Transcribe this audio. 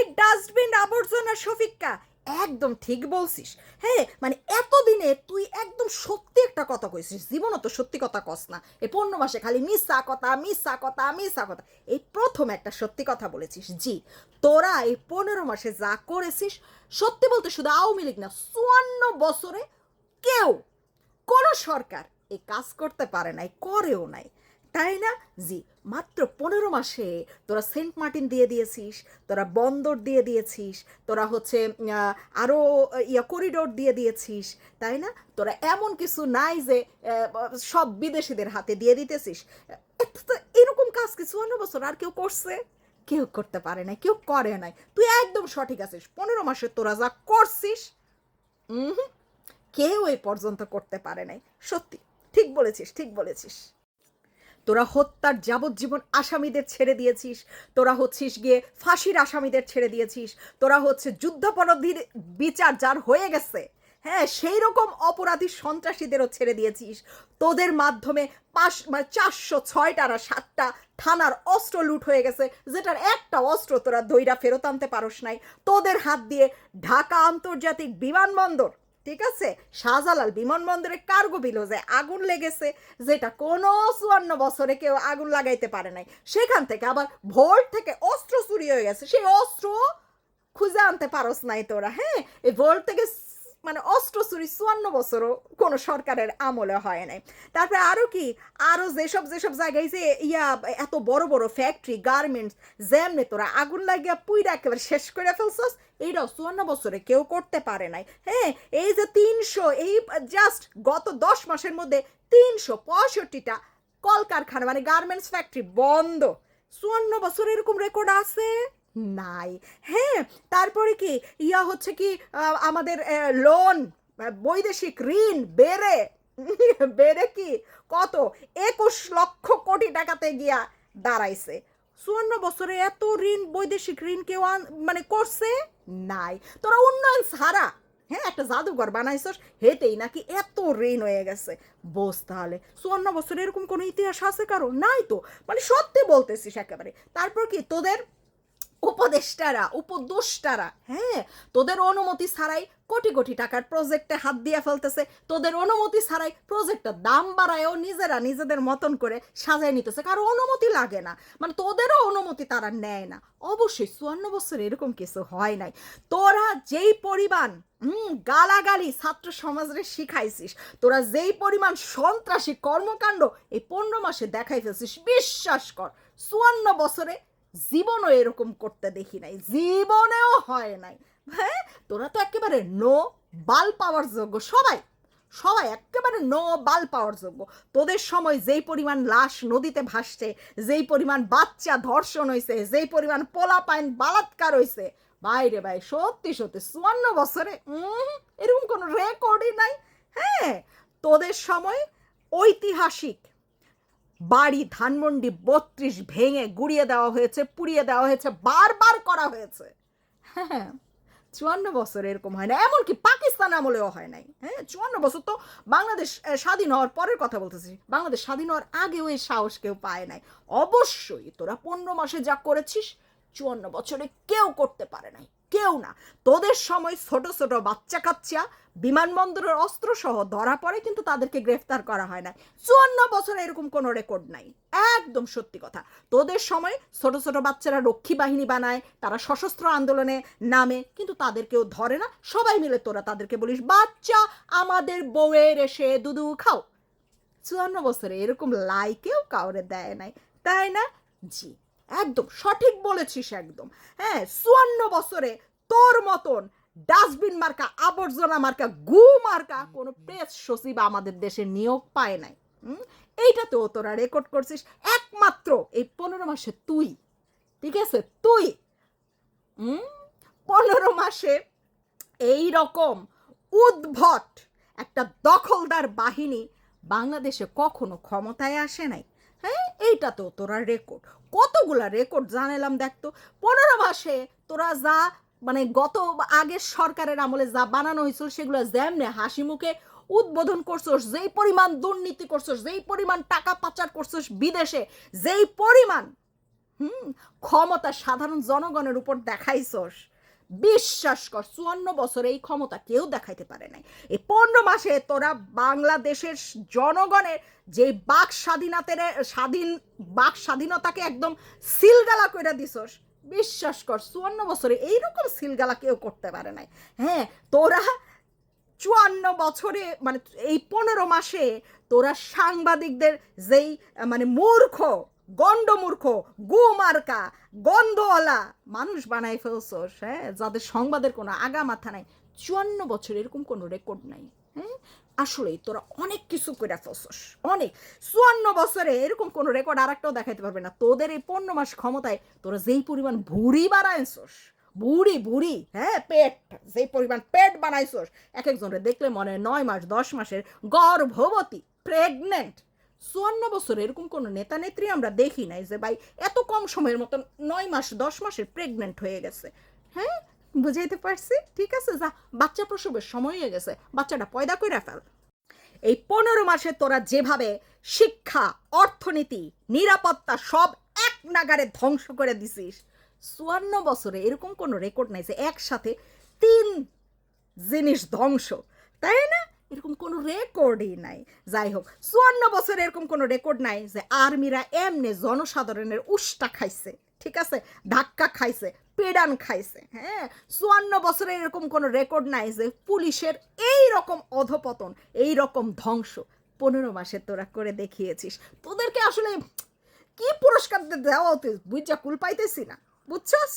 এই ডাস্টবিন, আবর্জনা, শফিক্কা, একদম ঠিক বলছিস। হ্যাঁ মানে এতদিনে তুই একদম সত্যি একটা কথা কইছিস, জীবনও তো সত্যি কথা কস না। এই পনেরো মাসে খালি মিসা কথা মিসা কথা মিসা কথা। এই প্রথম একটা সত্যি কথা বলেছিস, জি। তোরা এই পনেরো মাসে যা করেছিস, সত্যি বলতে শুধু আওয়ামী লীগ না, চুয়ান্ন বছরে কেউ, কোনো সরকার এই কাজ করতে পারে নাই, করেও নাই। তাই না? জি, মাত্র পনেরো মাসে তোরা সেন্ট মার্টিন দিয়ে দিয়েছিস, তোরা বন্দর দিয়ে দিয়েছিস, তোরা হচ্ছে আরও আরও ইয়া করিডোর দিয়ে দিয়েছিস, তাই না? তোরা এমন কিছু নাই যে সব বিদেশিদের হাতে দিয়ে দিতেছিস। এরকম কাজ কিছু চুয়ান্ন বছর আর কেউ করছে? কেউ করতে পারে নাই, কেউ করে নাই। তুই একদম সঠিক আছিস। পনেরো মাসে তোরা যা করছিস কেউ এই পর্যন্ত করতে পারে নাই। সত্যি, ঠিক বলেছিস ঠিক বলেছিস। তোরা হত্যার যাবজ্জীবন আসামিদের ছেড়ে দিয়েছিস, তোরা হচ্ছিস গিয়ে ফাঁসির আসামিদের ছেড়ে দিয়েছিস, তোরা হচ্ছে যুদ্ধাপরাধীর বিচার যার হয়ে গেছে। হ্যাঁ সেই রকম অপরাধী সন্ত্রাসীদেরও ছেড়ে দিয়েছিস। তোদের মাধ্যমে পাঁচ মানে চারশো ছয়টার আর সাতটা থানার অস্ত্র লুট হয়ে গেছে, যেটার একটা অস্ত্র তোরা দইরা ফেরত আনতে পারস নাই। তোদের হাত দিয়ে ঢাকা আন্তর্জাতিক বিমানবন্দর ঠিক আছে? শাহজালাল বিমানবন্দরে কার্গো বিলোজে আগুন লেগেছে, যেটা কোনো চুয়ান্ন বছরে কেউ আগুন লাগাইতে পারে নাই। সেখান থেকে আবার ভোল্ট থেকে অস্ত্র চুরি হয়ে গেছে। সেই অস্ত্র খুঁজে আনতে পারস নাই তোরা হ্যাঁ? এই ভোল্ট থেকে মানে অস্ত্র চুরি চুয়ান্ন বছরও কোনো সরকারের আমলে হয় নাই। তারপরে আরও কি? আরও যেসব যেসব জায়গায় যে ইয়া এত বড় বড় ফ্যাক্টরি গার্মেন্টস যেমনি তোরা আগুন লাগিয়া পুইরা একেবারে শেষ করে ফেলছস, এইটাও চুয়ান্ন বছরে কেউ করতে পারে নাই। হ্যাঁ এই যে তিনশো, এই জাস্ট গত দশ মাসের মধ্যে তিনশো পঁয়ষট্টিটা কলকারখানা মানে গার্মেন্টস ফ্যাক্টরি বন্ধ। চুয়ান্ন বছর এরকম রেকর্ড আছে? নাই। হ্যাঁ তারপরে কি? ইয়া হচ্ছে কি আমাদের লোন বৈদেশিক ঋণ বেড়ে বেড়ে কি? কত? একুশ লক্ষ কোটি টাকাতে গিয়া দাঁড়াইছে। চুয়ান্ন বছরে এত ঋণ, বৈদেশিক ঋণ কেউ মানে করছে? নাই। তোরা উন্নয়ন ছাড়া হ্যাঁ একটা জাদুঘর বানাইছস হেতেই নাকি এত ঋণ হয়ে গেছে। বোস তাহলে, চুয়ান্ন বছর এরকম কোনো ইতিহাস আছে কারও? নাই তো। মানে সত্যি বলতেছিস একেবারে। তারপর কি, তোদের উপদেষ্টারা, উপদোষ্টারা হ্যাঁ তোদের অনুমতি ছাড়াই কোটি কোটি টাকার প্রজেক্টে হাত দিয়ে ফেলতেছে, তোদের অনুমতি ছাড়াই প্রজেক্টের দাম বাড়ায়ও নিজেরা নিজেদের মতন করে সাজায় নিতেছে, কারও অনুমতি লাগে না। মানে তোদেরও অনুমতি তারা নেয় না। অবশ্যই চুয়ান্ন বছর এরকম কিছু হয় নাই। তোরা যেই পরিমাণ, হুম, গালাগালি ছাত্র সমাজরে শিখাইছিস, তোরা যেই পরিমাণ সন্ত্রাসী কর্মকাণ্ড এই পনেরো মাসে দেখাই ফেলছিস, বিশ্বাস কর, চুয়ান্ন বছরে জীবনও এরকম করতে দেখি নাই, জীবনেও হয় নাই। হ্যাঁ তোরা তো একেবারে নো বাল পাওয়ার যোগ্য, সবাই সবাই একেবারে নো বাল পাওয়ার যোগ্য। তোদের সময় যেই পরিমাণ লাশ নদীতে ভাসছে, যেই পরিমাণ বাচ্চা ধর্ষণ হয়েছে যেই পরিমাণ পোলা পাইন বালাৎকার হয়েছে বাইরে ভাই, সত্যি সত্যি, চুয়ান্ন বছরে এরকম কোনো রেকর্ডই নাই। হ্যাঁ তোদের সময় ঐতিহাসিক বাড়ি ধানমন্ডি বত্রিশ ভেঙে গুড়িয়ে দেওয়া হয়েছে, পুড়িয়ে দেওয়া হয়েছে, বারবার করা হয়েছে। হ্যাঁ চুয়ান্ন বছর এরকম হয় না, এমনকি পাকিস্তান আমলেও হয় নাই। হ্যাঁ চুয়ান্ন বছর তো বাংলাদেশ স্বাধীন হওয়ার পরের কথা বলতেছি, বাংলাদেশ স্বাধীন হওয়ার আগেও এই সাহস কেউ পায় নাই। অবশ্যই তোরা পনেরো মাসে যা করেছিস, চুয়ান্ন বছরে কেউ করতে পারে নাই। কেউ না। তোদের সময় ছোট ছোট বাচ্চা কাচ্চা বিমানবন্দরের অস্ত্র সহ ধরা পড়ে কিন্তু তাদেরকে গ্রেফতার করা হয় না চুয়ান্ন বছরে এরকম কোনো রেকর্ড নাই। একদম সত্যি কথা। তোদের সময় ছোট ছোট বাচ্চারা রক্ষী বাহিনী বানায়, তারা সশস্ত্র আন্দোলনে নামে, কিন্তু তাদেরকেও ধরে না। সবাই মিলে তোরা তাদেরকে বলিস, বাচ্চা, আমাদের বউয়ের এসে দুদু খাও। চুয়ান্ন বছরে এরকম লাইকেও কাউরে দেয় নাই। তাই না? জি। একদম সঠিক বলেছিস একদম। হ্যাঁ চুয়ান্ন বছরে তোর মতন ডাস্টবিন মার্কা, আবর্জনা মার্কা, গু মার্কা কোনো প্রেস সচিব আমাদের দেশে নিয়োগ পায় নাই? এইটাতেও তোরা রেকর্ড করছিস। একমাত্র এই পনেরো মাসে তুই, ঠিক আছে? তুই পনেরো মাসে এই রকম উদ্ভট একটা দখলদার বাহিনী বাংলাদেশে কখনো ক্ষমতায় আসে নাই। এইটা তো তোরা রেকর্ড কতগুলা রেকর্ড জানালাম দেখতো পনেরো মাসে তোরা যা মানে গত আগের সরকারের আমলে যা বানানো হয়েছিল সেগুলো যেমনে হাসি মুখে উদ্বোধন করছোস, যেই পরিমাণ দুর্নীতি করছোস, যেই পরিমাণ টাকা পাচার করছোস বিদেশে, যেই পরিমাণ, হুম, ক্ষমতা সাধারণ জনগণের উপর দেখাইছস। বিশ্বাস কর, চুয়ান্ন বছরে এই ক্ষমতা কেউ দেখাইতে পারে নাই। এই পনেরো মাসে তোরা বাংলাদেশের জনগণের যে বাক স্বাধীনতার, স্বাধীন, বাক স্বাধীনতাকে একদম সিলগালা করে দিছস, বিশ্বাস কর, চুয়ান্ন বছরে এইরকম সিলগালা কেউ করতে পারে নাই। হ্যাঁ তোরা চুয়ান্ন বছরে মানে এই পনেরো মাসে তোরা সাংবাদিকদের যেই মানে মূর্খ গণ্ডমূর্খ, গুমার্কা, গন্ধওয়ালা। মানুষ বানাই ফেলছোস হ্যাঁ যাদের সংবাদের কোনো আগা মাথা নাই। চুয়ান্ন বছর এরকম কোনো রেকর্ড নাই হ্যাঁ? আসলেই তোরা অনেক কিছু করে ফেলছোস, অনেক। চুয়ান্ন বছরে এরকম কোনো রেকর্ড আর একটাও দেখাইতে পারবে না। তোদের এই পনেরো মাস ক্ষমতায় তোরা যেই পরিমাণ ভুড়ি বাড়াইছোস বুড়ি বুড়ি হ্যাঁ? পেট, যেই পরিমাণ পেট বানাইছোস, এক একজনের দেখলে মনে হয় নয় মাস, দশ মাসের গর্ভবতী প্রেগনেন্ট চুয়ান্ন বছর এরকম কোনো নেতা নেত্রী আমরা দেখি নাই যে, ভাই, এত কম সময়ের মতন নয় মাস, দশ মাসের প্রেগনেন্ট হয়ে গেছে। হ্যাঁ? বুঝাইতে পারছি? ঠিক আছে, যা, বাচ্চা প্রসবের সময় হয়ে গেছে, বাচ্চাটা পয়দা করে ফেল। এই পনেরো মাসে তোরা যেভাবে শিক্ষা, অর্থনীতি, নিরাপত্তা সব এক নাগারে ধ্বংস করে দিছিস, চুয়ান্ন বছরে এরকম কোনো রেকর্ড নাই যে একসাথে তিন জিনিস ধ্বংস, তাই না? এরকম কোনো রেকর্ডই নাই। যাই হোক, চুয়ান্ন বছরে এরকম কোনো রেকর্ড নাই যে আর্মিরা এমনি জনসাধারণের উষ্টা খাইছে, ঠিক আছে? ধাক্কা খাইছে, পেডান খাইছে হ্যাঁ? চুয়ান্ন বছরে এরকম কোনো রেকর্ড নাই যে পুলিশের এই রকম অধপতন, এই রকম ধ্বংস। পনেরো মাসে তোরা করে দেখিয়েছিস। তোদেরকে আসলে কি পুরস্কার দেওয়া হতে বুঝা কুল পাইতেছি না। বুঝছস?